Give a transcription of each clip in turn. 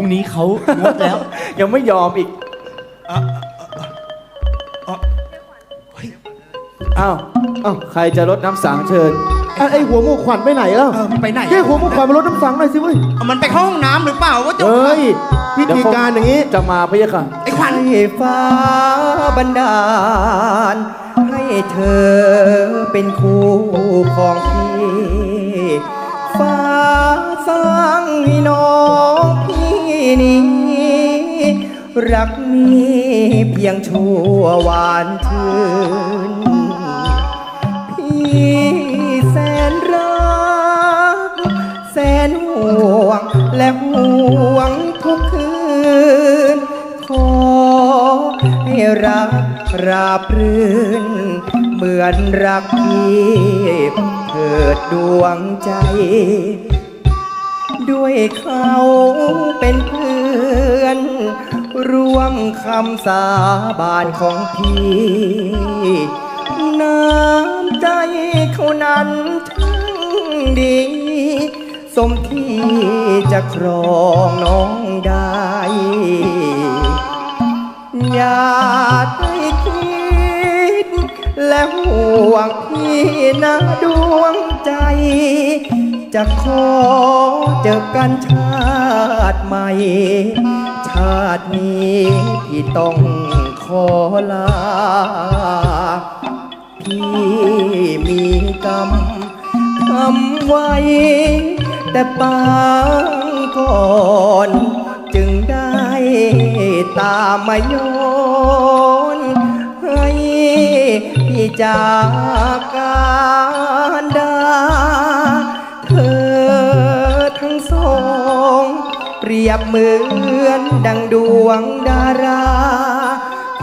รุ่งนี้เขางดแล้ว ยังไม่ยอมอีกเอ่อเอ่อเฮ้ยอ้าวอ้าวใครจะรดน้ำสังเชิญอะไอหัวหมูขวัญไปไหนแล้วเออมันไปไหนแค่หัวหมูขวัญมารดน้ำสังหน่อยสิเว้ยเอามันไปเข้าห้องน้ำหรือเปล่าวะเจ้าเฮ้ค่ะยพิธีการอย่างนี้จะมาพะยะค่ะไอ้ขวัญให้ฟ้าบันดาล ให้เธอเป็นคู่ของพี่ นี้ รักมีเพียงชั่วหวานชื่น พี่แสนรัก แสนห่วงและห่วงทุกคืน ขอให้รักราบรื่น เหมือนรักพี่เถิดดวงใจ ด้วยเขาเป็นเพื่อน ร่วมคำสาบานของพี่ น้ำใจเขานั้นทั้งดี สมที่จะครองน้องได้ อย่าได้คิด และห่วงพี่นะดวงใจ จะขอเจอกันชาติใหม่ ชาตินี้พี่ต้องขอลา พี่มีกรรมทำไว้ แต่ปางก่อนจึงได้ตามมาย้อนให้พี่จากกา รียบเหมือนดังดวงดารา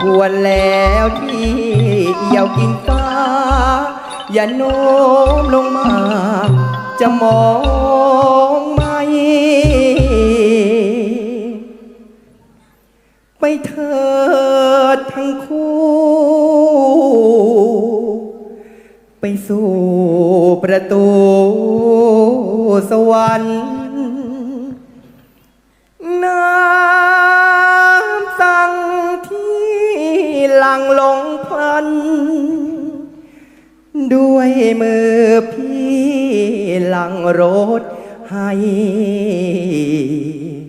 ควรแล้วที่เอี่ยวกิ่งฟ้า อย่าโน้มลงมา จะมองไม่ไปเถิดทั้งคู่ ไปสู่ประตูสวรรค์ ด้วยมือพี่หลังรถให้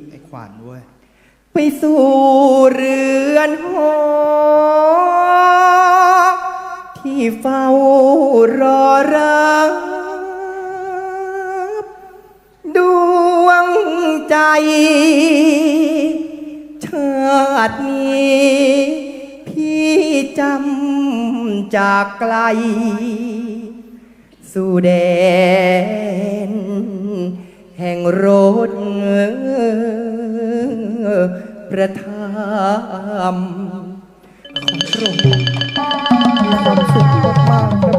ไอ้ขวัญเว้ย ไปสู่เรือนหอที่เฝ้ารอรับดวงใจ ชาตินี้ พี่จำจากไกล สู่แดน แห่งรถประทามของพระองค์มีความสุขมากครับ